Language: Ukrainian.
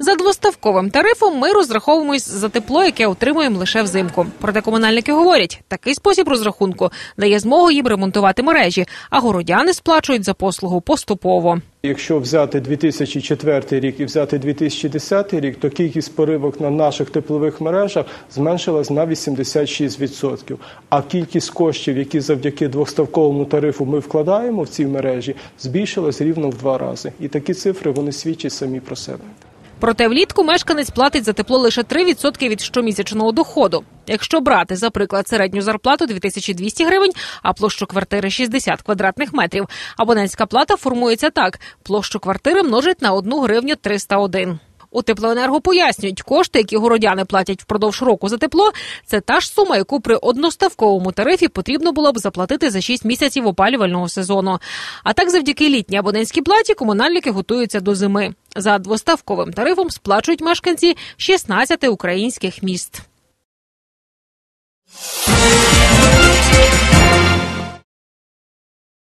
За двоставковим тарифом ми розраховуємось за тепло, яке отримуємо лише взимку. Проте комунальники говорять, такий спосіб розрахунку дає змогу їм ремонтувати мережі, а городяни сплачують за послугу поступово. Якщо взяти 2004 рік і взяти 2010 рік, то кількість поривок на наших теплових мережах зменшилась на 86%. А кількість коштів, які завдяки двоставковому тарифу ми вкладаємо в ці мережі, збільшилась рівно в два рази. І такі цифри вони свідчать самі про себе. Проте влітку мешканець платить за тепло лише 3% від щомісячного доходу. Якщо брати, за приклад, середню зарплату 2200 гривень, а площу квартири 60 квадратних метрів, абонентська плата формується так: площу квартири множить на 1 гривню 301. У теплоенерго пояснюють, кошти, які городяни платять впродовж року за тепло, це та ж сума, яку при одноставковому тарифі потрібно було б заплатити за 6 місяців опалювального сезону. А так, завдяки літній абонентській платі, комунальники готуються до зими. За двоставковим тарифом сплачують мешканці 16 українських міст.